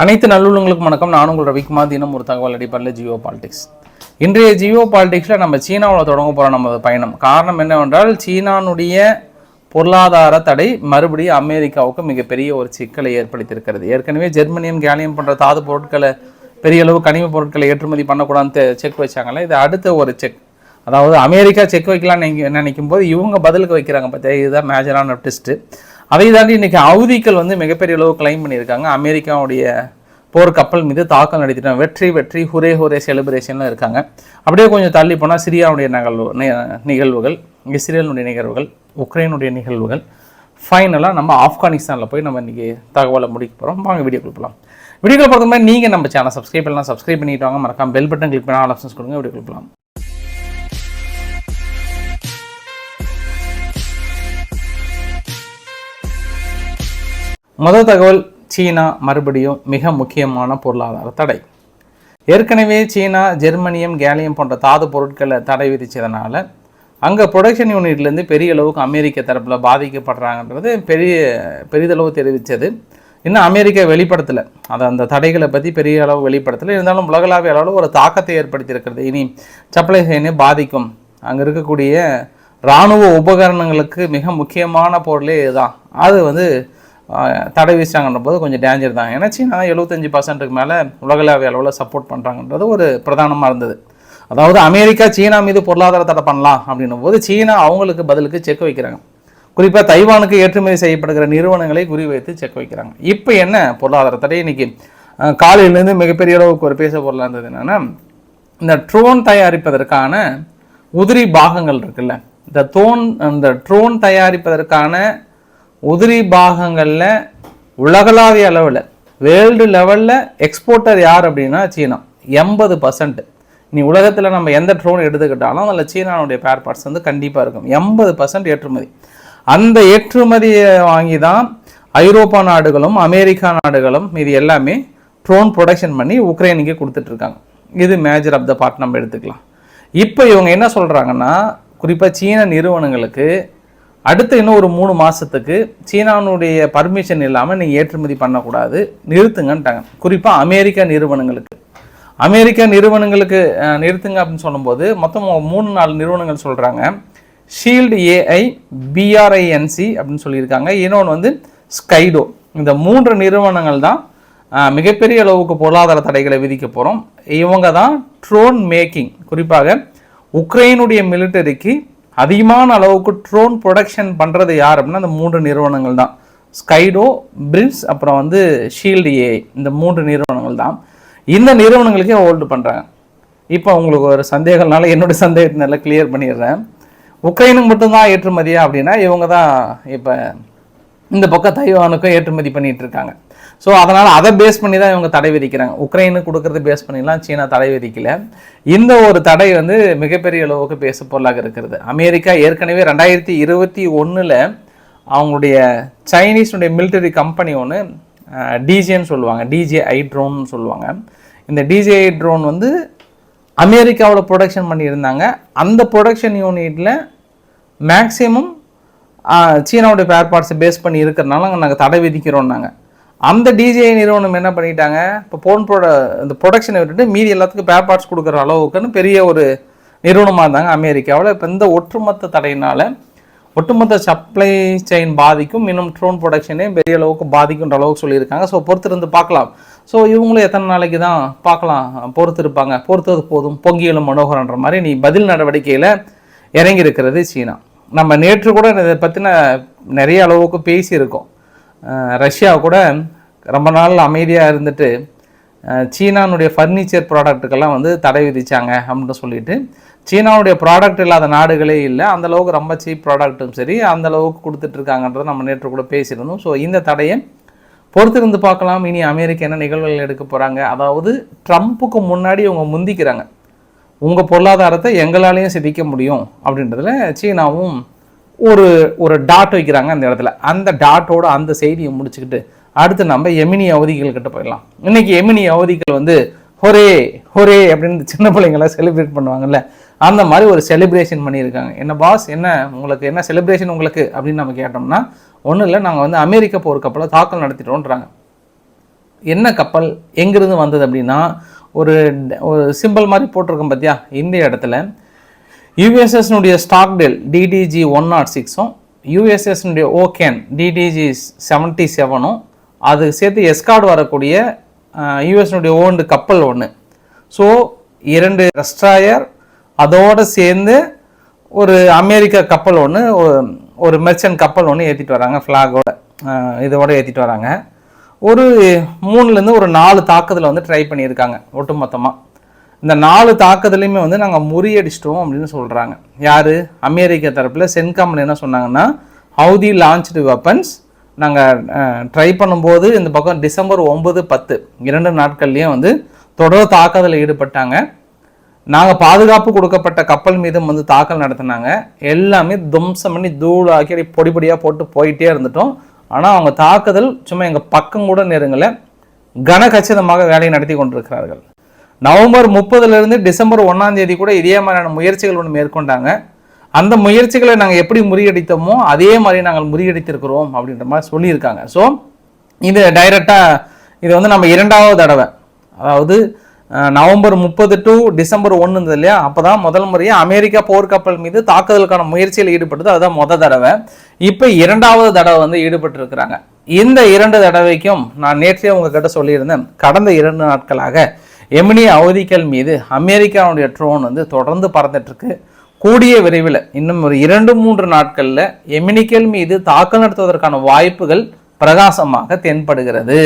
அனைத்து நல்லுள்ளங்களுக்கும் வணக்கம். நான் உங்கள் ரவிக்குமார். தினம் ஒரு தகவல் அடிப்படையில் ஜியோ பாலிடிக்ஸ். இன்றைய ஜியோ பாலிடிக்ஸில் நம்ம சீனாவில் தொடங்க போகிற நமது பயணம். காரணம் என்னவென்றால் சீனானுடைய பொருளாதார தடை மறுபடியும் அமெரிக்காவுக்கு மிகப்பெரிய ஒரு சிக்கலை ஏற்படுத்தியிருக்கிறது. ஏற்கனவே ஜெர்மனியம் கேலியம் போன்ற தாது பொருட்களை பெரிய அளவு கனிம பொருட்களை ஏற்றுமதி பண்ணக்கூடாதுன்னு செக் வச்சாங்கல்ல. இது அடுத்த ஒரு செக். அதாவது அமெரிக்கா செக் வைக்கலாம்னு நினைக்கும் போது இவங்க பதிலுக்கு வைக்கிறாங்க பார்த்தியா இதுதான் மேஜரான டெஸ்ட்டு அதை தாண்டி இன்றைக்கி ஹவுதிகள் வந்து மிகப்பெரிய அளவு கிளைம் பண்ணியிருக்காங்க. அமெரிக்காவுடைய போர் கப்பல் மீது தாக்கல் நடத்திட்டாங்க வெற்றி வெற்றி ஹுரே ஹுரே செலிப்ரேஷன்லாம் இருக்காங்க. அப்படியே கொஞ்சம் தள்ளி போனால் சிரியாவுடைய நிகழ்வு நிகழ்வுகள் இஸ்ரேலுடைய நிகழ்வுகள் உக்ரைனுடைய நிகழ்வுகள். ஃபைனலாக நம்ம ஆப்கானிஸ்தானில் போய் நம்ம இன்றைக்கி தகவலை முடிக்க போகிறோம் வாங்க வீடியோ கொடுப்பலாம் வீடியோ பார்க்குற மாதிரி நீங்கள் நம்ம சேனல் சப்ஸ்கிரைப் பண்ணலாம். சப்ஸ்கிரைப் பண்ணிட்டு வாங்க. மறக்காம பெல் பட்டன் கிளிக் பண்ணால் ஆப்ஷன்ஸ் கொடுங்க. வீடியோ போகலாம் முதல் தகவல் சீனா மறுபடியும் மிக முக்கியமான பொருளாதார தடை. ஏற்கனவே சீனா ஜெர்மனியம் கேலியம் போன்ற தாது பொருட்களை தடை விதித்ததுனால அங்கே ப்ரொடக்ஷன் யூனிட்லேருந்து பெரிய அளவுக்கு அமெரிக்க தரப்பில் பாதிக்கப்படுறாங்கன்றது பெரிய பெரிதளவு தெரிவித்தது இன்னும் அமெரிக்கா வெளிப்படுத்தலை. அதை அந்த தடைகளை பற்றி பெரிய அளவு வெளிப்படுத்தலை. இருந்தாலும் உலகளாவிய அளவில் ஒரு தாக்கத்தை ஏற்படுத்தியிருக்கிறது. இனி சப்ளை செயினை பாதிக்கும். அங்கே இருக்கக்கூடிய இராணுவ உபகரணங்களுக்கு மிக முக்கியமான பொருளே இதுதான். அது வந்து தடை வீசுறாங்கன்ற போது கொஞ்சம் டேஞ்சர் தான். ஏன்னா சீனா எழுபத்தஞ்சி பர்சன்ட்டுக்கு மேலே உலகளாவிய அளவில் சப்போர்ட் பண்ணுறாங்கன்றது ஒரு பிரதானமாக இருந்தது. அதாவது அமெரிக்கா சீனா மீது பொருளாதார தடை பண்ணலாம் அப்படின்னும் போது சீனா அவங்களுக்கு பதிலுக்கு செக் வைக்கிறாங்க. குறிப்பாக தைவானுக்கு ஏற்றுமதி செய்யப்படுகிற நிறுவனங்களை குறிவைத்து செக் வைக்கிறாங்க. இப்போ என்ன பொருளாதார தடை? இன்னைக்கு காலையிலேருந்து மிகப்பெரிய அளவுக்கு ஒரு பேச பொருளாக இருந்தது என்னென்னா இந்த ட்ரோன் தயாரிப்பதற்கான உதிரி பாகங்கள் இருக்குல்ல இந்த தோன் இந்த ட்ரோன் தயாரிப்பதற்கான உதிரி பாகங்களில் உலகளாவிய அளவில் வேர்ல்டு லெவலில் எக்ஸ்போர்ட்டர் யார் அப்படின்னா சீனா. எண்பது பர்சன்ட் நீ உலகத்தில் நம்ம எந்த ட்ரோன் எடுத்துக்கிட்டாலும் அதில் சீனாவுடைய பேர் பார்ட்ஸ் வந்து கண்டிப்பாக இருக்கும். எண்பது பர்சன்ட் ஏற்றுமதி. அந்த ஏற்றுமதியை வாங்கி தான் ஐரோப்பா நாடுகளும் அமெரிக்கா நாடுகளும் இது எல்லாமே ட்ரோன் ப்ரொடக்ஷன் பண்ணி உக்ரைனுக்கு கொடுத்துட்ருக்காங்க. இது மேஜர் ஆஃப் த பார்ட் நம்ம எடுத்துக்கலாம். இப்போ இவங்க என்ன சொல்கிறாங்கன்னா குறிப்பாக சீன நிறுவனங்களுக்கு அடுத்து இன்னும் ஒரு மூணு மாதத்துக்கு சீனானுடைய பர்மிஷன் இல்லாமல் நீங்கள் ஏற்றுமதி பண்ணக்கூடாது. நிறுத்துங்கன்ட்டாங்க. குறிப்பாக அமெரிக்க நிறுவனங்களுக்கு. அமெரிக்க நிறுவனங்களுக்கு நிறுத்துங்க அப்படின்னு சொல்லும்போது மொத்தம் மூணு நாலு நிறுவனங்கள் சொல்கிறாங்க ஷீல்டு ஏஐ பிஆர்ஐஎன்சி அப்படின்னு சொல்லியிருக்காங்க. இன்னொன்று வந்து ஸ்கைடோ இந்த மூன்று நிறுவனங்கள் தான் மிகப்பெரிய அளவுக்கு பொருளாதார தடைகளை விதிக்க போகிறோம் இவங்க தான் ட்ரோன் மேக்கிங் குறிப்பாக உக்ரைனுடைய மிலிட்டரிக்கு அதிகமான அளவுக்கு ட்ரோன் ப்ரொடக்ஷன் பண்ணுறது யார் அப்படின்னா அந்த மூன்று நிறுவனங்கள் தான். ஸ்கைடோ பிரின்ஸ் அப்புறம் வந்து ஷீல்டு ஏஐ இந்த மூன்று நிறுவனங்கள் தான். இந்த நிறுவனங்களுக்கே ஹோல்டு பண்ணுறாங்க இப்போ உங்களுக்கு ஒரு சந்தேகம்னால என்னுடைய சந்தேகத்தை நல்லா கிளியர் பண்ணிடுறேன். உக்ரைனுக்கு மட்டும்தான் ஏற்றுமதியா அப்படின்னா இவங்க தான் இப்போ இந்த பக்கம் தைவானுக்கும் ஏற்றுமதி பண்ணிட்டு இருக்காங்க ஸோ அதனால் அதை பேஸ் பண்ணி தான் இவங்க தடை விதிக்கிறாங்க. உக்ரைனுக்கு கொடுக்கறது பேஸ் பண்ணிலாம் சீனா தடை விதிக்கல. இந்த ஒரு தடை வந்து மிகப்பெரிய அளவுக்கு பேசு பொருளாக இருக்கிறது. அமெரிக்கா ஏற்கனவே ரெண்டாயிரத்தி இருபத்தி ஒன்றில் அவங்களுடைய சைனீஸுடைய மிலிட்டரி கம்பெனி ஒன்று டிஜேன்னு சொல்லுவாங்க. டிஜே ஐ ட்ரோன்னு சொல்லுவாங்க. இந்த டிஜே ஐ ட்ரோன் வந்து அமெரிக்காவோட ப்ரொடக்ஷன் பண்ணியிருந்தாங்க. அந்த ப்ரொடக்ஷன் யூனிட்டில் மேக்ஸிமம் சீனாவுடைய பேர் பார்ட்ஸை பேஸ் பண்ணி இருக்கிறனால நாங்கள் தடை விதிக்கிறோம் நாங்கள் அந்த டிஜே நிறுவனம் என்ன பண்ணிட்டாங்க? இப்போ போன் ப்ரோட இந்த ப்ரொடக்ஷனை விட்டுட்டு மீதி எல்லாத்துக்கும் பேர் பார்ட்ஸ் கொடுக்குற அளவுக்குன்னு பெரிய ஒரு நிறுவனமாக இருந்தாங்க அமெரிக்காவில். இப்போ இந்த ஒட்டுமொத்த தடையினால் ஒட்டுமொத்த சப்ளை செயின் பாதிக்கும் இன்னும் ட்ரோன் ப்ரொடக்ஷனே பெரிய அளவுக்கு பாதிக்குன்ற அளவுக்கு சொல்லியிருக்காங்க. ஸோ பொறுத்திருந்து பார்க்கலாம். ஸோ இவங்களும் எத்தனை நாளைக்கு தான் பார்க்கலாம் பொறுத்து இருப்பாங்க பொறுத்தது போதும். பொங்கியலும் மனோகரன்ற மாதிரி நீ பதில் நடவடிக்கையில் இறங்கி இருக்கிறது சீனா. நம்ம நேற்று கூட இதை பற்றின நிறைய அளவுக்கு பேசியிருக்கோம். ரஷ்யா கூட ரொம்ப நாள் அமைதியாக இருந்துட்டு சீனானுடைய ஃபர்னிச்சர் ப்ராடக்ட்டுக்கெல்லாம் வந்து தடை விதித்தாங்க அப்படின்னு சொல்லிட்டு சீனாவுடைய ப்ராடக்ட் இல்லாத நாடுகளே இல்லை. அந்தளவுக்கு ரொம்ப சீப் ப்ராடக்ட்டும் சரி அந்த அளவுக்கு கொடுத்துட்ருக்காங்கன்றதை நம்ம நேற்று கூட பேசியிருந்தோம். ஸோ இந்த தடையை பொறுத்திருந்து பார்க்கலாம். இனி அமெரிக்கா என்ன நிகழ்வுகள் எடுக்க போகிறாங்க அதாவது ட்ரம்ப்புக்கு முன்னாடி இவங்க முந்திக்கிறாங்க. உங்கள் பொருளாதாரத்தை எங்களாலேயும் சிதைக்க முடியும் அப்படின்றதுல சீனாவும் ஒரு ஒரு டாட் வைக்கிறாங்க அந்த இடத்துல. அந்த டாட்டோட அந்த செய்தியை முடிச்சுக்கிட்டு அடுத்து நம்ம எமினி அவதிகள் கிட்ட போயிடலாம். இன்னைக்கு எமினி அவதிகள் வந்து ஹொரே ஹொரே அப்படின்னு சின்ன பிள்ளைங்களாம் செலிப்ரேட் பண்ணுவாங்கல்ல. அந்த மாதிரி ஒரு செலிப்ரேஷன் பண்ணியிருக்காங்க. என்ன பாஸ் என்ன உங்களுக்கு என்ன செலிப்ரேஷன் உங்களுக்கு? அப்படின்னு நம்ம கேட்டோம்னா ஒன்றும் இல்லை நாங்கள் வந்து அமெரிக்க போர் கப்பலை தாக்கல் நடத்திட்டோன்றாங்க என்ன கப்பல் எங்கிருந்து வந்தது அப்படின்னா ஒரு ஒரு சிம்பிள் மாதிரி போட்டிருக்கோம் பார்த்தியா இந்த இடத்துல. யூஎஸ்எஸ்னுடைய ஸ்டாக்டெல் டிடிஜி ஒன் நாட் சிக்ஸும் யூஎஸ்எஸ்னுடைய ஓகேன் டிடிஜி செவன்ட்டி செவனும் அது சேர்த்து எஸ்கார்டு வரக்கூடிய யூஎஸ்னுடைய ஓண்டு கப்பல் ஒன்று ஸோ இரண்டு ரெஸ்ட்ராயர் அதோடு சேர்ந்து ஒரு அமெரிக்க கப்பல் ஒன்று ஒரு மெர்ச்சன்ட் கப்பல் ஒன்று ஏற்றிட்டு வராங்க ஃப்ளாகோட இதோட ஏற்றிட்டு வராங்க. ஒரு மூணுலேருந்து ஒரு நாலு தாக்குதலை வந்து ட்ரை பண்ணியிருக்காங்க ஒட்டுமொத்தமாக இந்த நாலு தாக்குதலையுமே வந்து நாங்கள் முறியடிச்சிட்டோம் அப்படின்னு சொல்கிறாங்க யார்? அமெரிக்க தரப்பில் சென்காமன் என்ன சொன்னாங்கன்னா ஹவுதி லான்ச்டு வெப்பன்ஸ் நாங்கள் ட்ரை பண்ணும்போது இந்த பக்கம் டிசம்பர் ஒம்பது பத்து இரண்டு நாட்கள்லேயும் வந்து தொடர் தாக்குதலில் ஈடுபட்டாங்க. நாங்கள் பாதுகாப்பு கொடுக்கப்பட்ட கப்பல் மீதும் வந்து தாக்கல் நடத்தினாங்க. எல்லாமே தும்சம் பண்ணி தூளாக்கி அப்படி பொடி பொடியாக போட்டு போயிட்டே இருந்துட்டோம். ஆனால் அவங்க தாக்குதல் சும்மா எங்கள் பக்கம் கூட நெருங்கலை கனகச்சிதமாக வேலையை நடத்தி கொண்டிருக்கிறார்கள். நவம்பர் முப்பதுலேருந்து டிசம்பர் ஒன்றாம் தேதி கூட இதே மாதிரியான முயற்சிகள் ஒன்று மேற்கொண்டாங்க. அந்த முயற்சிகளை நாங்கள் எப்படி முறியடித்தோமோ அதே மாதிரி நாங்கள் முறியடித்திருக்கிறோம் அப்படின்ற மாதிரி சொல்லியிருக்காங்க. ஸோ இது டைரெக்டாக இது வந்து நம்ம இரண்டாவது தடவை. அதாவது நவம்பர் முப்பது டு டிசம்பர் ஒன்று இருந்தது இல்லையா? அப்போ தான் முதல் முறையாக அமெரிக்கா போர்க்கப்பல் மீது தாக்குதலுக்கான முயற்சியில் ஈடுபட்டது. அதுதான் முத தடவை. இப்போ இரண்டாவது தடவை வந்து ஈடுபட்டிருக்கிறாங்க. இந்த இரண்டு தடவைக்கும் நான் நேற்றே உங்ககிட்ட சொல்லியிருந்தேன். கடந்த இரண்டு நாட்களாக எமினி அவதிகள் மீது அமெரிக்காவுடைய ட்ரோன் வந்து தொடர்ந்து பறந்துட்டுருக்கு. கூடிய விரைவில் இன்னும் ஒரு இரண்டு மூன்று நாட்களில் எமினிக்கல் மீது தாக்கல் நடத்துவதற்கான வாய்ப்புகள் பிரகாசமாக தென்படுகிறது.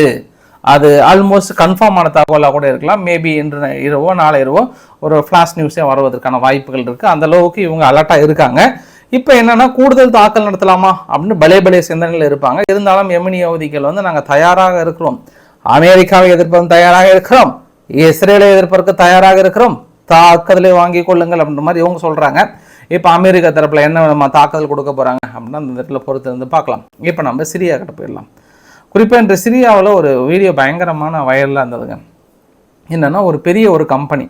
அது ஆல்மோஸ்ட் கன்ஃபார்மான தகவலாக கூட இருக்கலாம். மேபி இன்று இரவோ நாளை இரவோ ஒரு ஃப்ளாஷ் நியூஸே வருவதற்கான வாய்ப்புகள் இருக்குது அந்த அளவுக்கு இவங்க அலர்ட்டாக இருக்காங்க. இப்போ என்னென்னா கூடுதல் தாக்கல் நடத்தலாமா அப்படின்னு பலே பலே சிந்தனையில் இருப்பாங்க. இருந்தாலும் எமினி அவதிகள் வந்து நாங்கள் தயாராக இருக்கிறோம். அமெரிக்காவை எதிர்ப்பதும் தயாராக இருக்கிறோம். இஸ்ரேலை எதிர்ப்பதற்கு தயாராக இருக்கிறோம். தாக்குதலை வாங்கி கொள்ளுங்கள் அப்படின்ற மாதிரி இவங்க சொல்கிறாங்க இப்போ அமெரிக்கா தரப்பில் என்ன நம்ம தாக்குதல் கொடுக்க போகிறாங்க அப்படின்னா அந்த இடத்துல பொறுத்து இருந்து பார்க்கலாம். இப்போ நம்ம சிரியா கிட்ட போயிடலாம். குறிப்பாக இன்று சிரியாவில் ஒரு வீடியோ பயங்கரமான வயலில் இருந்ததுங்க. என்னென்னா ஒரு பெரிய ஒரு கம்பெனி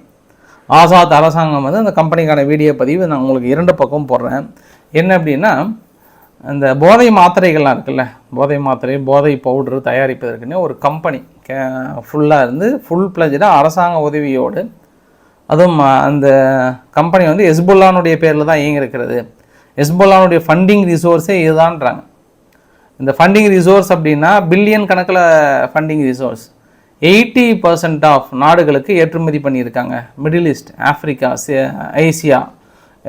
ஆசாத் அரசாங்கம் வந்து அந்த கம்பெனிக்கான வீடியோ பதிவு நான் உங்களுக்கு இரண்டு பக்கம் போடுறேன். என்ன அப்படின்னா அந்த போதை மாத்திரைகள்லாம் இருக்குல்ல போதை மாத்திரை போதை பவுடர் தயாரிப்பதற்குன்னு ஒரு கம்பெனி கே ஃபுல்லாக இருந்து ஃபுல் பிளஜாக அரசாங்க உதவியோடு அதுவும் அந்த கம்பெனி வந்து எஸ்புல்லானுடைய பேரில் தான் இயங்கியிருக்கிறது. எஸ்புல்லானுடைய ஃபண்டிங் ரிசோர்ஸே இதுதான்றாங்க. இந்த ஃபண்டிங் ரிசோர்ஸ் அப்படின்னா பில்லியன் கணக்கில் funding resource eighty percent of நாடுகளுக்கு ஏற்றுமதி பண்ணியிருக்காங்க. மிடில் ஈஸ்ட் ஆஃப்ரிக்கா ஏசியா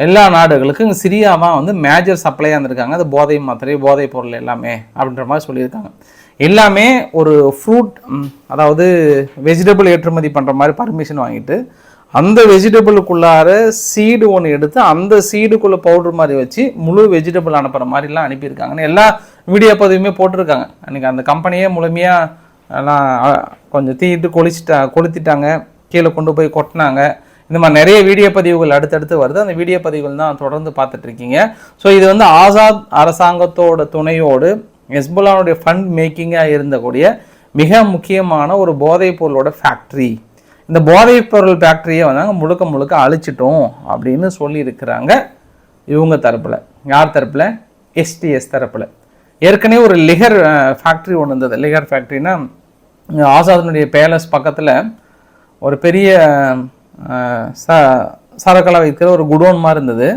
எல்லா நாடுகளுக்கும் சிரியாவாக வந்து மேஜர் சப்ளையாக இருந்திருக்காங்க. அது போதை மாத்திரை போதைப் பொருள் எல்லாமே அப்படின்ற மாதிரி சொல்லியிருக்காங்க. எல்லாமே ஒரு ஃப்ரூட் அதாவது வெஜிடபிள் ஏற்றுமதி பண்ணுற மாதிரி பர்மிஷன் வாங்கிட்டு அந்த வெஜிடபிளுக்குள்ளார சீடு ஒன்று எடுத்து அந்த சீடுக்குள்ளே பவுடர் மாதிரி வச்சு முழு வெஜிடபிள் அனுப்புகிற மாதிரிலாம் அனுப்பியிருக்காங்கன்னு எல்லா வீடியோ பதிவுமே போட்டிருக்காங்க. அன்றைக்கி அந்த கம்பெனியே முழுமையாக எல்லாம் கொஞ்சம் தீட்டு கொளிச்சிட்டா கொளுத்திட்டாங்க. கீழே கொண்டு போய் கொட்டினாங்க. இந்த மாதிரி நிறைய வீடியோ பதிவுகள் அடுத்தடுத்து வருது. அந்த வீடியோ பதிவுகள் தான் தொடர்ந்து பார்த்துட்ருக்கீங்க. ஸோ இது வந்து ஆசாத் அரசாங்கத்தோட துணையோடு ஹெஸ்புல்லானுடைய ஃபண்ட் மேக்கிங்காக இருந்தக்கூடிய மிக முக்கியமான ஒரு போதைப் பொருளோட ஃபேக்ட்ரி இந்த போதைப் பொருள் ஃபேக்ட்ரியை வந்து முழுக்க முழுக்க அழிச்சிட்டோம் அப்படின்னு சொல்லியிருக்கிறாங்க இவங்க தரப்பில். யார் தரப்பில்? எஸ்டிஎஸ் தரப்பில். ஏற்கனவே ஒரு லிகர் ஃபேக்ட்ரி ஒன்று இருந்தது. லிகர் ஃபேக்ட்ரினா ஆசாதனுடைய பேலஸ் பக்கத்தில் ஒரு பெரிய ச சரக்கலை வைக்கிற ஒரு குடோன் மாதிரி இருந்தது.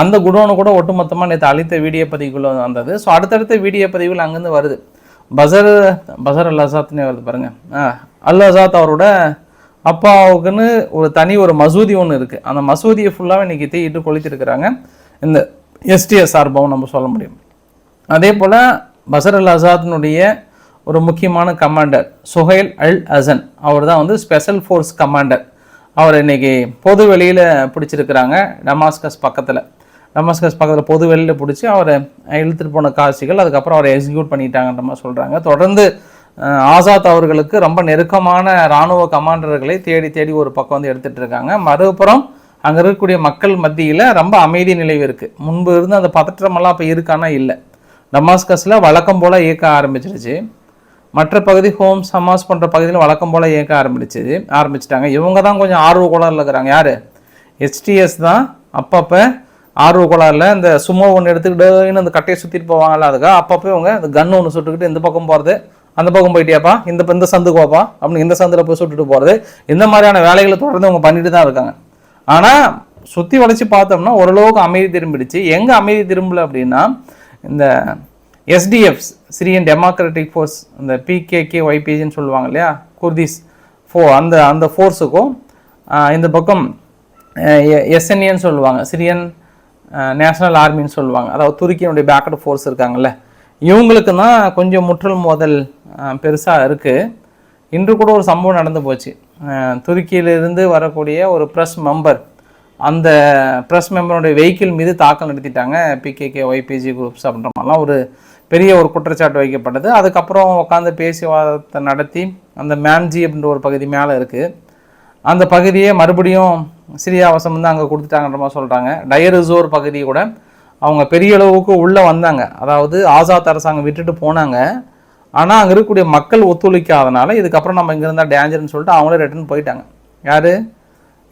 அந்த குடோனு கூட ஒட்டுமொத்தமாக நேற்று அழித்த வீடியோ பதிவுக்குள்ளே வந்தது. ஸோ அடுத்தடுத்த வீடியோ பதிவுகள் அங்கேருந்து வருது. பசர் பசர் அல் அசாத்னே வருது பாருங்கள் அல் அசாத் அவரோட அப்பாவுக்குன்னு ஒரு தனி ஒரு மசூதி ஒன்று இருக்குது அந்த மசூதியை ஃபுல்லாகவே இன்றைக்கி தீயிட்டு கொளுத்திருக்கிறாங்க. இந்த எஸ்டிஎஸ் சார்பாகவும் நம்ம சொல்ல முடியும். அதே போல் பசர் அல் அசாத்னுடைய ஒரு முக்கியமான கமாண்டர் சுஹைல் அல் அசன் அவர் தான் வந்து ஸ்பெஷல் ஃபோர்ஸ் கமாண்டர் அவர் இன்றைக்கி பொது வெளியில் பிடிச்சிருக்கிறாங்க டமாஸ்கஸ் பக்கத்தில். டமாஸ்கஸ் பக்கத்தில் பொது வெளியில் பிடிச்சி அவரை இழுத்துட்டு போன காட்சிகள் அதுக்கப்புறம் அவரை எக்ஸிக்யூட் பண்ணிட்டாங்கன்ற மாதிரி சொல்கிறாங்க தொடர்ந்து ஆசாத் அவர்களுக்கு ரொம்ப நெருக்கமான இராணுவ கமாண்டர்களை தேடி தேடி ஒரு பக்கம் வந்து எடுத்துகிட்டு இருக்காங்க. மறுபுறம் அங்கே இருக்கக்கூடிய மக்கள் மத்தியில் ரொம்ப அமைதி நிலைவு இருக்குது முன்பு இருந்து அந்த பதற்றமெல்லாம் இப்போ இருக்கானா இல்லை. டமாஸ்கஸில் வழக்கம் போல் இயக்க ஆரம்பிச்சிருச்சு. மற்ற பகுதி ஹோம் சமாஸ் போன்ற பகுதியில் வழக்கம் போல் இயக்க ஆரம்பிச்சிது ஆரம்பிச்சிட்டாங்க. இவங்க தான் கொஞ்சம் ஆர்வ கோளாறில் இருக்கிறாங்க. யார்? ஹெச்டிஎஸ் தான் அப்பப்போ ஆர்வ கோளாறில் இந்த சும்மா ஒன்று எடுத்துக்கிட்டு அந்த கட்டையை சுற்றிட்டு போவாங்கல்ல அதுக்காக அப்பப்போ இவங்க இந்த கன் ஒன்று சுட்டுக்கிட்டு இந்த பக்கம் போகிறது அந்த பக்கம் போயிட்டியாப்பா? இந்த இந்த சந்துக்கு வாப்பா அப்படின்னு இந்த சந்தில் போய் சுட்டுட்டு போகிறது இந்த மாதிரியான வேலைகளை தொடர்ந்து அவங்க பண்ணிட்டு தான் இருக்காங்க. ஆனால் சுற்றி வளைச்சி பார்த்தோம்னா ஓரளவுக்கு அமைதி திரும்பிடுச்சு. எங்கே அமைதி திரும்பல அப்படின்னா இந்த எஸ்டிஎஃப் சிரியன் டெமோக்ராட்டிக் ஃபோர்ஸ் இந்த பிகேகே ஒய்பிஜின்னு சொல்லுவாங்க இல்லையா? குர்திஸ் ஃபோ அந்த அந்த ஃபோர்ஸுக்கும் இந்த பக்கம் எஸ்என்ஏன்னு சொல்லுவாங்க. சிரியன் நேஷனல் ஆர்மின்னு சொல்லுவாங்க. அதாவது துருக்கியினுடைய பேக்கட் ஃபோர்ஸ் இருக்காங்கல்ல. இவங்களுக்கு தான் கொஞ்சம் முற்றல் மோதல் பெருசாக இருக்குது இன்று கூட ஒரு சம்பவம் நடந்து போச்சு. துருக்கியிலிருந்து வரக்கூடிய ஒரு ப்ரெஸ் மெம்பர் அந்த ப்ரெஸ் மெம்பருடைய வெஹிக்கிள் மீது தாக்கல் நடத்திட்டாங்க. பிகேகே ஒய்பிஜி குரூப்ஸ் அப்படின்ற மாதிரிலாம் ஒரு பெரிய ஒரு குற்றச்சாட்டு வைக்கப்பட்டது. அதுக்கப்புறம் உட்காந்து பேச்சுவாதத்தை நடத்தி அந்த மேன்ஜி அப்படின்ற ஒரு பகுதி மேலே இருக்குது அந்த பகுதியை மறுபடியும் சிரியா வசம் வந்து அங்கே கொடுத்துட்டாங்கன்ற மாதிரி சொல்கிறாங்க டயரிசோர் பகுதி கூட அவங்க பெரிய அளவுக்கு உள்ளே வந்தாங்க. அதாவது ஆசாத் அரசாங்கம் விட்டுட்டு போனாங்க. ஆனால் அங்கே இருக்கக்கூடிய மக்கள் ஒத்துழைக்காதனால இதுக்கப்புறம் நம்ம இங்கே இருந்தால் டேஞ்சர்னு சொல்லிட்டு அவங்களே ரிட்டர்ன் போயிட்டாங்க. யார்?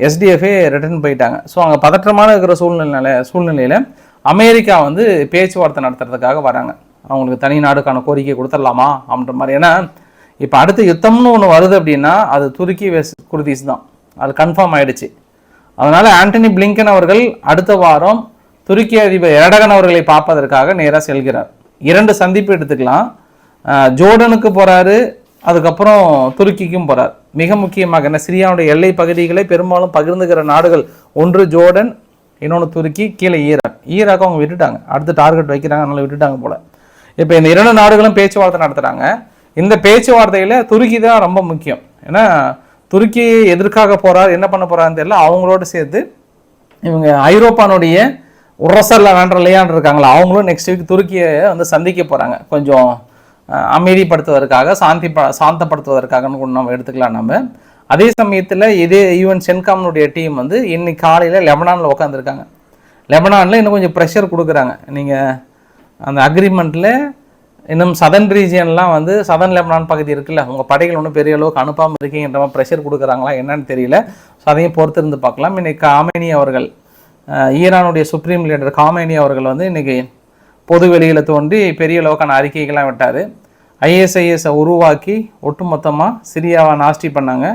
எஸ்டிஎஃப்ஏ ரிட்டர்ன் போயிட்டாங்க. ஸோ அங்கே பதற்றமான இருக்கிற சூழ்நிலை சூழ்நிலையில் அமெரிக்கா வந்து பேச்சுவார்த்தை நடத்துறதுக்காக வராங்க. அவங்களுக்கு தனி நாடுக்கான கோரிக்கை கொடுத்துடலாமா அப்படின்ற மாதிரி. ஏன்னா இப்போ அடுத்த யுத்தம்னு ஒன்று வருது அப்படின்னா அது துருக்கி வெஸ் குர்தீஸ் தான். அது கன்ஃபார்ம் ஆகிடுச்சு அதனால் ஆண்டனி பிளிங்கன் அவர்கள் அடுத்த வாரம் துருக்கி அதிபர் எரடகன் அவர்களை பார்ப்பதற்காக நேராக செல்கிறார். இரண்டு சந்திப்பு எடுத்துக்கலாம். ஜோர்டனுக்கு போகிறாரு அதுக்கப்புறம் துருக்கிக்கும் போகிறார் மிக முக்கியமாக என்ன சிரியாவுடைய எல்லை பகுதிகளை பெரும்பாலும் பகிர்ந்துக்கிற நாடுகள் ஒன்று ஜோர்டன் இன்னொன்று துருக்கி கீழே ஈராக். ஈராக் அவங்க விட்டுட்டாங்க. அடுத்து டார்கெட் வைக்கிறாங்க அதனால் விட்டுட்டாங்க போல். இப்போ இந்த இரண்டு நாடுகளும் பேச்சுவார்த்தை நடத்துகிறாங்க இந்த பேச்சுவார்த்தையில் துருக்கி தான் ரொம்ப முக்கியம். ஏன்னா துருக்கி எதற்காக போகிறார் என்ன பண்ண போகிறாருன்னு தெரியல. அவங்களோட சேர்த்து இவங்க ஐரோப்பானுடைய உரசல்ல வேண்டலையான் இருக்காங்களா? அவங்களும் நெக்ஸ்ட் வீக் துருக்கியை வந்து சந்திக்க போகிறாங்க கொஞ்சம் அமைதிப்படுத்துவதற்காக சாந்தி ப சாந்தப்படுத்துவதற்காகன்னு கூட நம்ம எடுத்துக்கலாம் நம்ம. அதே சமயத்தில் இதே ஈவன் சென்காம்னுடைய டீம் வந்து இன்னைக்கு காலையில் லெபனானில் உட்காந்துருக்காங்க லெபனானில் இன்னும் கொஞ்சம் ப்ரெஷர் கொடுக்குறாங்க. நீங்கள் அந்த அக்ரிமெண்ட்டில் இன்னும் சதன் ரீஜியன்லாம் வந்து சதன் லெபனான் பகுதி இருக்குல்ல உங்கள் படைகள் ஒன்றும் பெரிய அளவுக்கு அனுப்பாமல் இருக்கீங்கன்ற மாதிரி ப்ரெஷர் கொடுக்குறாங்களா என்னன்னு தெரியல. ஸோ அதையும் பொறுத்திருந்து பார்க்கலாம். இன்னைக்கு அமேனி அவர்கள் ஈரானுடைய சுப்ரீம் லீடர் காமேனி அவர்கள் வந்து இன்றைக்கி பொது வெளியில் தோன்றி பெரிய அளவுக்கான அறிக்கைகள்லாம் விட்டார். ஐஎஸ்ஐஎஸை உருவாக்கி ஒட்டுமொத்தமாக சிரியாவை நாஸ்டி பண்ணாங்க.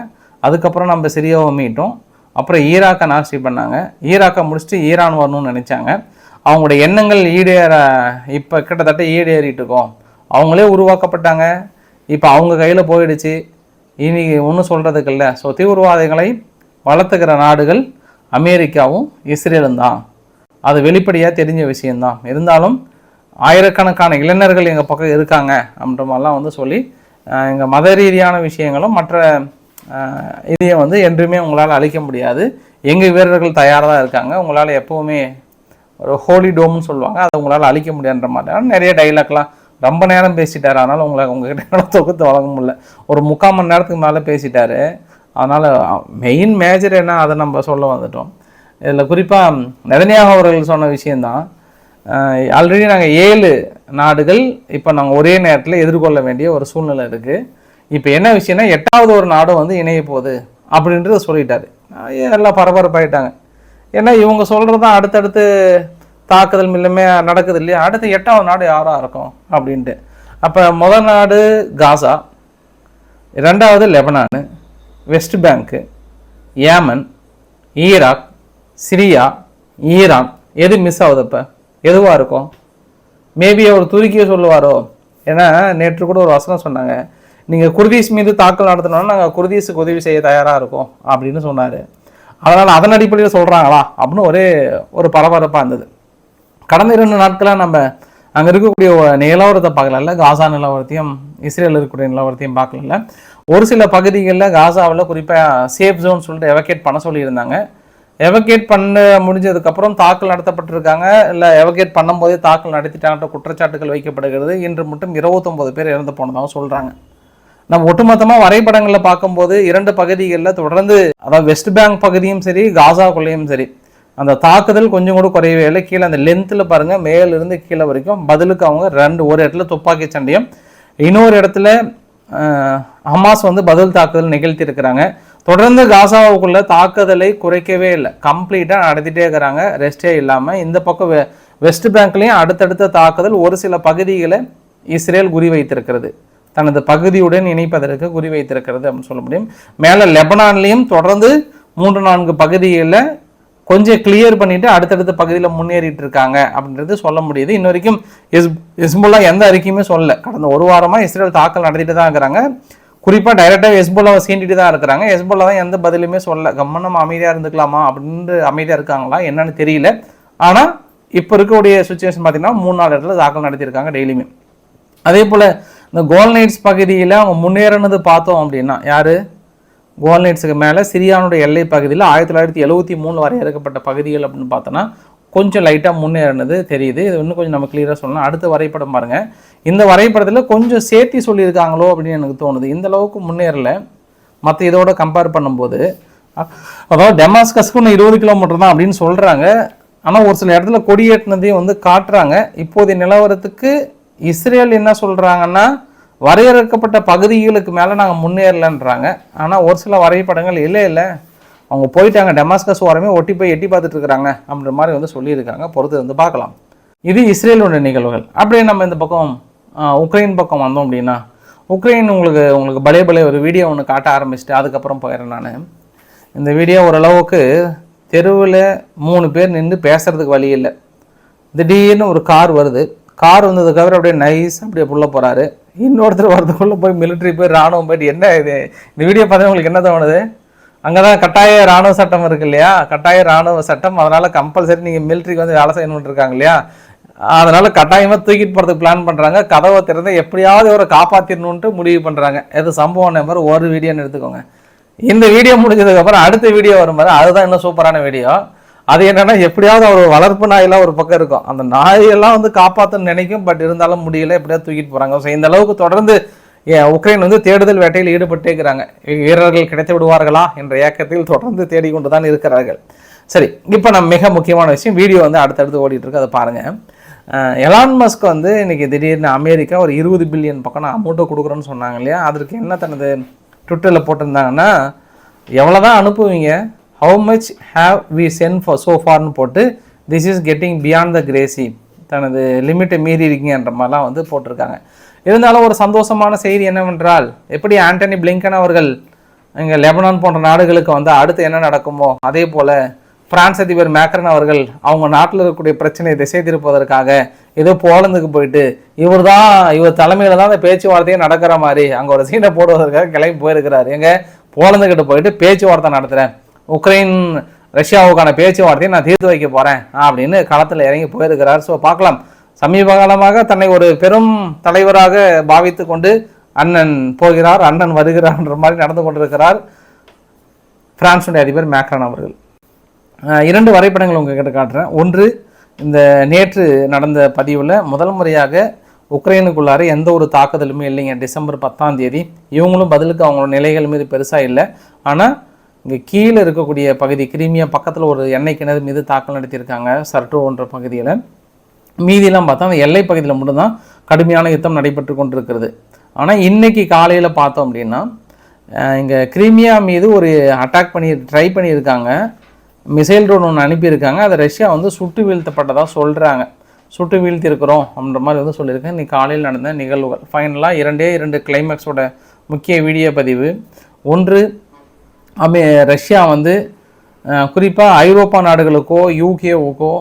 அதுக்கப்புறம் நம்ம சிரியாவை மீட்டோம். அப்புறம் ஈராக்கை நாஸ்டி பண்ணாங்க. ஈராக்கை முடிச்சுட்டு ஈரான் வரணும்னு நினச்சாங்க. அவங்களுடைய எண்ணங்கள் ஈடேற இப்போ கிட்டத்தட்ட ஈடேறிட்டு இருக்கோம். அவங்களே உருவாக்கப்பட்டாங்க. இப்போ அவங்க கையில் போயிடுச்சு. இனி ஒன்றும் சொல்கிறதுக்கு இல்லை. ஸோ தீவிரவாதிகளை வளர்த்துக்கிற நாடுகள் அமெரிக்காவும் இஸ்ரேலும் தான். அது வெளிப்படையாக தெரிஞ்ச விஷயம்தான். இருந்தாலும் ஆயிரக்கணக்கான இளைஞர்கள் எங்கள் பக்கம் இருக்காங்க அப்படின்ற மாதிரிலாம் வந்து சொல்லி எங்கள் மத ரீதியான விஷயங்களும் மற்ற இதையும் வந்து என்றுமே உங்களால் அழிக்க முடியாது. எங்கள் வீரர்கள் தயாராக தான் இருக்காங்க. உங்களால் எப்போவுமே ஒரு ஹோலி டோம்னு சொல்லுவாங்க. அதை உங்களால் அழிக்க முடியாதுன்ற மாதிரி நிறைய டைலாக்லாம் ரொம்ப நேரம் பேசிட்டார். அதனால் உங்களை உங்ககிட்ட என்னால தொகுத்து வழங்க முடியல. ஒரு முக்கால் மணி நேரத்துக்கு மேலே பேசிட்டாரு. அதனால் மெயின் மேஜர் என்ன அதை நம்ம சொல்ல வந்துட்டோம். இதில் குறிப்பாக நெதனியாக அவர்கள் சொன்ன விஷயந்தான் ஆல்ரெடி நாங்கள் ஏழு நாடுகள் இப்போ நாங்கள் ஒரே நேரத்தில் எதிர்கொள்ள வேண்டிய ஒரு சூழ்நிலை இருக்குது இப்போ என்ன விஷயம்னா எட்டாவது ஒரு நாடும் வந்து இணைய போகுது அப்படின்றத சொல்லிட்டாரு. எல்லாம் பரபரப்பாயிட்டாங்க. ஏன்னா இவங்க சொல்கிறது தான் அடுத்தடுத்து தாக்குதல் மில்லுமே நடக்குது இல்லையா? அடுத்து எட்டாவது நாடு யாராக இருக்கும் அப்படின்ட்டு. அப்போ முதல் நாடு காசா ரெண்டாவது Lebanon. West Bank Yemen Iraq Syria Iran. எது மிஸ் ஆகுதுப்போ? எதுவாக இருக்கும்? மேபி அவர் துருக்கியை சொல்லுவாரோ? ஏன்னா நேற்று கூட ஒரு வசனம் சொன்னாங்க. நீங்கள் குர்தீஸ் மீது தாக்கல் நடத்தினோன்னா நாங்கள் குர்தீஸுக்கு உதவி செய்ய தயாராக இருக்கோம் அப்படின்னு சொன்னார். அதனால் அதன் அடிப்படையில் சொல்கிறாங்களா அப்படின்னு ஒரே ஒரு பரபரப்பாக இருந்தது. கடந்த இரண்டு நாட்களாக நம்ம அங்கே இருக்கக்கூடிய நிலவரத்தை பார்க்கல. காசா நிலவரத்தையும் இஸ்ரேல் இருக்கக்கூடிய நிலவரத்தையும் பார்க்கல. ஒரு சில பகுதிகளில் காசாவில் குறிப்பாக சேஃப் ஜோன் சொல்லிட்டு எவகேட் பண்ண சொல்லியிருந்தாங்க. எவகேட் பண்ண முடிஞ்சதுக்கப்புறம் தாக்கல் நடத்தப்பட்டிருக்காங்க. இல்லை எவகேட் பண்ணும்போதே தாக்கல் நடத்திட்டாங்கன்ற குற்றச்சாட்டுகள் வைக்கப்படுகிறது. இன்று மட்டும் இருபத்தொம்போது பேர் இறந்து போனதாக சொல்கிறாங்க நம்ம ஒட்டுமொத்தமாக வரைபடங்களில் பார்க்கும்போது இரண்டு பகுதிகளில் தொடர்ந்து அதாவது வெஸ்ட் பேங்க் பகுதியும் சரி காசாக்குள்ளேயும் சரி அந்த தாக்குதல் கொஞ்சம் கூட குறையவே இல்லை. கீழே அந்த லென்த்தில் பாருங்கள் மேலிருந்து கீழே வரைக்கும் பதிலுக்கு அவங்க ரெண்டு ஒரு இடத்துல துப்பாக்கி சண்டையும் இன்னொரு இடத்துல ஹமாஸ் வந்து பதில் தாக்குதல் நிகழ்த்தி இருக்கிறாங்க தொடர்ந்து காசாவுக்குள்ள தாக்குதலை குறைக்கவே இல்லை. கம்ப்ளீட்டாக நடத்திட்டே இருக்கிறாங்க. ரெஸ்டே இல்லாமல் இந்த பக்கம் வெ- வெஸ்ட் பேங்க்லேயும் அடுத்தடுத்த தாக்குதல் ஒரு சில பகுதிகளை இஸ்ரேல் குறி வைத்திருக்கிறது தனது பகுதியுடன் இணைப்பதற்கு குறிவைத்திருக்கிறது அப்படின்னு சொல்ல முடியும். மேலே லெபனான்லேயும் தொடர்ந்து மூன்று நான்கு பகுதிகளில் கொஞ்சம் கிளியர் பண்ணிட்டு அடுத்தடுத்த பகுதியில் முன்னேறிட்டு இருக்காங்க அப்படின்றது சொல்ல முடியுது. இன்ன வரைக்கும் இஸ் இஸ்புல்லா எந்த அறிக்கையுமே சொல்லல. கடந்த ஒரு வாரமாக இஸ்ரேல் தாக்கல் நடத்திட்டு தான் இருக்கிறாங்க. குறிப்பாக டைரெக்டாக எஸ்போலாவை சீண்டிட்டு தான் இருக்கிறாங்க. எஸ்போலா தான் எந்த பதிலுமே சொல்லல. கம்மனம் அமைதியாக இருந்துக்கலாமா அப்படின்னு அமைதியாக இருக்காங்களா என்னன்னு தெரியல. ஆனால் இப்போ இருக்கக்கூடிய சுச்சுவேஷன் பார்த்தீங்கன்னா மூணு நாலு இடத்துல தாக்கல் நடத்தியிருக்காங்க டெய்லியுமே. அதே போல் இந்த கோல்நைட்ஸ் பகுதியில் அவங்க முன்னேறினது பார்த்தோம் அப்படின்னா யார்? கோல்நைட்ஸுக்கு மேலே சிரியானுடைய எல்லை பகுதியில் ஆயிரத்தி தொள்ளாயிரத்தி எழுபத்தி மூணு வரையறுக்கப்பட்ட பகுதிகள் அப்படின்னு பார்த்தோன்னா கொஞ்சம் லைட்டாக முன்னேறினது தெரியுது. இது இன்னும் கொஞ்சம் நம்ம கிளியராக சொல்லலாம். அடுத்த வரைபடம் பாருங்கள் இந்த வரைபடத்தில் கொஞ்சம் சேர்த்தி சொல்லியிருக்காங்களோ அப்படின்னு எனக்கு தோணுது. இந்த அளவுக்கு முன்னேறல. மற்ற இதோட கம்பேர் பண்ணும்போது அதாவது டெமாஸ்கஸ்க்கு இன்னும் இருபது கிலோமீட்டர் தான் அப்படின்னு சொல்கிறாங்க ஆனால் ஒரு சில இடத்துல கொடியேற்றினதையும் வந்து காட்டுறாங்க. இப்போதைய நிலவரத்துக்கு இஸ்ரேல் என்ன சொல்கிறாங்கன்னா வரையறுக்கப்பட்ட பகுதிகளுக்கு மேலே நாங்கள் முன்னேறலன்றாங்க. ஆனால் ஒரு சில வரைபடங்கள் இல்லை இல்லை. அவங்க போயிட்டாங்க. டெமாஸ்கஸ் ஓரமே ஒட்டி போய் எட்டி பார்த்துட்டு இருக்கிறாங்க அப்படின்ற மாதிரி வந்து சொல்லியிருக்காங்க. பொறுத்து வந்து பார்க்கலாம். இது இஸ்ரேலோட நிகழ்வுகள். அப்படியே நம்ம இந்த பக்கம் உக்ரைன் பக்கம் வந்தோம் அப்படின்னா உக்ரைன் உங்களுக்கு உங்களுக்கு பலே பலே ஒரு வீடியோ ஒன்று காட்ட ஆரம்பிச்சுட்டு அதுக்கப்புறம் போயிடுறேன் நான். இந்த வீடியோ ஓரளவுக்கு தெருவில் மூணு பேர் நின்று பேசுகிறதுக்கு வழி இல்லை. திடீர்னு ஒரு கார் வருது. கார் வந்ததுக்கப்புறம் அப்படியே நைஸ் அப்படியே புள்ள போகிறாரு இன்னொருத்தர் வரதுக்குள்ளே போய் மிலிட்ரி போய் ராணுவம் போயிட்டு என்ன இது? இந்த வீடியோ பார்த்தா உங்களுக்கு என்ன தோணுது? அங்கே தான் கட்டாய ராணுவ சட்டம் இருக்கு இல்லையா? கட்டாய ராணுவ சட்டம். அதனால் கம்பல்சரி நீங்கள் மிலிட்ரிக்கு வந்து வேலை செய்யணும்னு இருக்காங்க இல்லையா? அதனால் கட்டாயமாக தூக்கிட்டு போகிறதுக்கு பிளான் பண்ணுறாங்க கதவை திறந்து எப்படியாவது இவரை காப்பாற்றிடணுன்ட்டு முடிவு பண்ணுறாங்க எது சம்பவம் நம்பர் ஒரு வீடியோன்னு எடுத்துக்கோங்க. இந்த வீடியோ முடிஞ்சதுக்கப்புறம் அடுத்த வீடியோ வரும் பாரு. அதுதான் இன்னும் சூப்பரான வீடியோ அது என்னன்னா எப்படியாவது அவர் வளர்ப்பு நாயெல்லாம் ஒரு பக்கம் இருக்கும். அந்த நாயெல்லாம் வந்து காப்பாற்றணும்னு நினைக்கும் பட் இருந்தாலும் முடியல எப்படியாவது தூக்கிட்டு போகிறாங்க ஸோ இந்த அளவுக்கு தொடர்ந்து உக்ரைன் வந்து தேடுதல் வேட்டையில் ஈடுபட்டே இருக்கிறாங்க வீரர்கள் கிடைத்து விடுவார்களா என்ற ஏக்கத்தில் தொடர்ந்து தேடிக்கொண்டு தான் இருக்கிறார்கள். சரி இப்போ நம்ம மிக முக்கியமான விஷயம் வீடியோ வந்து அடுத்தடுத்து ஓடிட்டு இருக்கு அதை பாருங்கள் எலான் மஸ்க் வந்து இன்றைக்கி திடீர்னு அமெரிக்கா ஒரு இருபது பில்லியன் பக்கம் நான் அமௌண்ட்டை கொடுக்குறோன்னு சொன்னாங்க இல்லையா? அதற்கு என்ன தனது ட்விட்டரில் போட்டிருந்தாங்கன்னா எவ்வளோ தான் அனுப்புவீங்க? How much have we sent for so ஃபார்னு போட்டு this is getting beyond the crazy தனது லிமிட்டை மீறி இருக்கீங்கன்ற மாதிரிலாம் வந்து போட்டிருக்காங்க. இருந்தாலும் ஒரு சந்தோஷமான செய்தி என்னவென்றால் எப்படி ஆண்டனி பிளிங்கன் அவர்கள் இங்கே லெபனான் போன்ற நாடுகளுக்கு வந்து அடுத்து என்ன நடக்குமோ அதே போல் பிரான்ஸ் அதிபர் மேக்ரன் அவர்கள் அவங்க நாட்டில் இருக்கக்கூடிய பிரச்சனையை திசை திருப்பதற்காக ஏதோ போலந்துக்கு போயிட்டு இவர் தான் இவர் தலைமையில் தான் அந்த பேச்சுவார்த்தையே நடக்கிற மாதிரி அங்கே ஒரு சீனை போடுவதற்காக கிளம்பி போயிருக்கிறார். எங்கே? போலந்துக்கிட்ட போயிட்டு பேச்சுவார்த்தை நடத்துகிறேன் உக்ரைன் ரஷ்யாவுக்கான பேச்சுவார்த்தையை நான் தீர்த்து வைக்க போகிறேன் அப்படின்னு களத்தில் இறங்கி போயிருக்கிறார். ஸோ பார்க்கலாம். சமீப காலமாக தன்னை ஒரு பெரும் தலைவராக பாவித்து கொண்டு அண்ணன் போகிறார் அண்ணன் வருகிறார்ன்ற மாதிரி நடந்து கொண்டிருக்கிறார் பிரான்சுடைய அதிபர் மேக்ரான் அவர்கள். இரண்டு வரைபடங்கள் உங்ககிட்ட காட்டுறேன். ஒன்று இந்த நேற்று நடந்த பதிவில் முதல் முறையாக உக்ரைனுக்குள்ளார எந்த ஒரு தாக்குதலுமே இல்லைங்க. டிசம்பர் பத்தாம் தேதி. இவங்களும் பதிலுக்கு அவங்களோட நிலைகள் மீது பெருசாக இல்லை. ஆனால் இங்கே கீழே இருக்கக்கூடிய பகுதி கிரீமியா பக்கத்தில் ஒரு எண்ணெய் கிணறு மீது தாக்கல் நடத்தியிருக்காங்க சர்டோன்ற பகுதியில். மீதியெல்லாம் பார்த்தா அந்த எல்லை பகுதியில் மட்டும்தான் கடுமையான யுத்தம் நடைபெற்று கொண்டிருக்கிறது. ஆனால் இன்னைக்கு காலையில் பார்த்தோம் அப்படின்னா இங்கே கிரீமியா மீது ஒரு அட்டாக் பண்ணி ட்ரை பண்ணியிருக்காங்க. மிசைல் ட்ரோன் ஒன்று அனுப்பியிருக்காங்க. அதை ரஷ்யா வந்து சுட்டு வீழ்த்தப்பட்டதாக சொல்கிறாங்க சுட்டு வீழ்த்திருக்கிறோம் அப்படின்ற மாதிரி வந்து சொல்லியிருக்கேன் இன்றைக்கி காலையில் நடந்த நிகழ்வுகள். ஃபைனலாக இரண்டே இரண்டு கிளைமேக்ஸோட முக்கிய வீடியோ பதிவு. ஒன்று அமே ரஷ்யா வந்து குறிப்பாக ஐரோப்பா நாடுகளுக்கோ யூகேவுக்கோ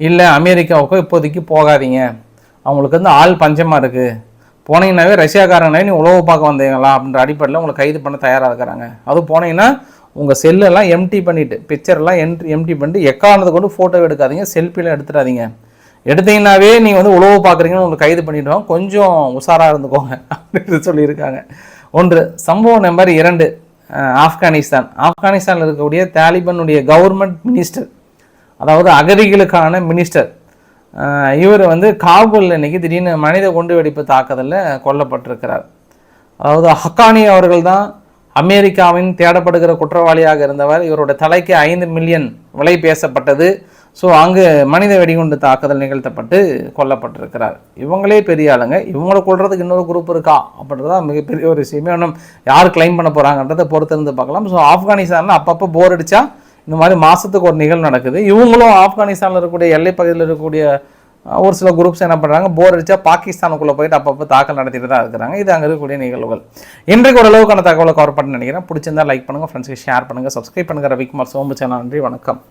இல்லை அமெரிக்காவுக்கோ இப்போதைக்கு போகாதீங்க. அவங்களுக்கு வந்து ஆள் பஞ்சமாக இருக்குது போனீங்கன்னாவே ரஷ்யாக்காரங்களே நீ உழவு பார்க்க வந்தீங்களா? அப்படின்ற அடிப்படையில் உங்களை கைது பண்ண தயாராக இருக்கிறாங்க. அதுவும் போனீங்கன்னா உங்கள் செல்லெல்லாம் எம்டி பண்ணிவிட்டு பிக்சர்லாம் எம்டி எம்டி பண்ணிட்டு எக்கானது கொண்டு ஃபோட்டோ எடுக்காதீங்க செல்ஃபிலாம் எடுத்துடாதீங்க. எடுத்தீங்கன்னாவே நீங்கள் வந்து உழவு பார்க்குறீங்கன்னு உங்களை கைது பண்ணிவிடுவோம் கொஞ்சம் உஷாராக இருந்துக்கோங்க. அப்படின்னு சொல்லியிருக்காங்க. ஒன்று சம்பவம் நம்பர் இரண்டு. ஆப்கானிஸ்தான். ஆப்கானிஸ்தானில் இருக்கக்கூடிய தாலிபனுடைய கவர்மெண்ட் மினிஸ்டர் அதாவது அகதிகளுக்கான மினிஸ்டர் இவர் வந்து காபூலில் இன்னைக்கு திடீர்னு மனித குண்டு வெடிப்பு தாக்குதலில் கொல்லப்பட்டிருக்கிறார். அதாவது ஹக்கானி அவர்கள் தான் அமெரிக்காவின் தேடப்படுகிற குற்றவாளியாக இருந்தவர். இவரோட தலைக்கு ஐந்து மில்லியன் விலை பேசப்பட்டது. ஸோ அங்கு மனித வெடிகுண்டு தாக்குதல் நிகழ்த்தப்பட்டு கொல்லப்பட்டிருக்கிறார். இவங்களே பெரிய ஆளுங்க. இவங்களை கொள்றதுக்கு இன்னொரு குரூப் இருக்கா? அப்படின்றத மிகப்பெரிய ஒரு விஷயமே. இன்னும் யார் கிளைம் பண்ண போகிறாங்கன்றதை பொறுத்திருந்து பார்க்கலாம். ஸோ ஆப்கானிஸ்தானில் அப்பப்போ போர் அடித்தா இந்த மாதிரி மாதத்துக்கு ஒரு நிகழ்வு நடக்குது. இவங்களும் ஆப்கானிஸ்தானில் இருக்கக்கூடிய எல்லை பகுதியில் இருக்கக்கூடிய ஒரு சில குரூப்ஸ் என்ன பண்ணுறாங்க போர் அடித்தா பாகிஸ்தானுக்குள்ளே போயிட்டு அப்பப்போ தாக்கல் நடத்திட்டு தான் இருக்கிறாங்க. இது அங்கே இருக்கக்கூடிய நிகழ்வுகள். இன்றைக்கு ஓரளவுக்கான தகவலை கவர் பண்ணி நினைக்கிறேன். பிடிச்சிருந்தா லைக் பண்ணுங்கள் ஃப்ரெண்ட்ஸ்க்கு ஷேர் பண்ணுங்கள் சப்ஸ்கிரைப் பண்ணுங்கள் ரவிக்குமார் சோம்பு சேனல் நன்றி வணக்கம்.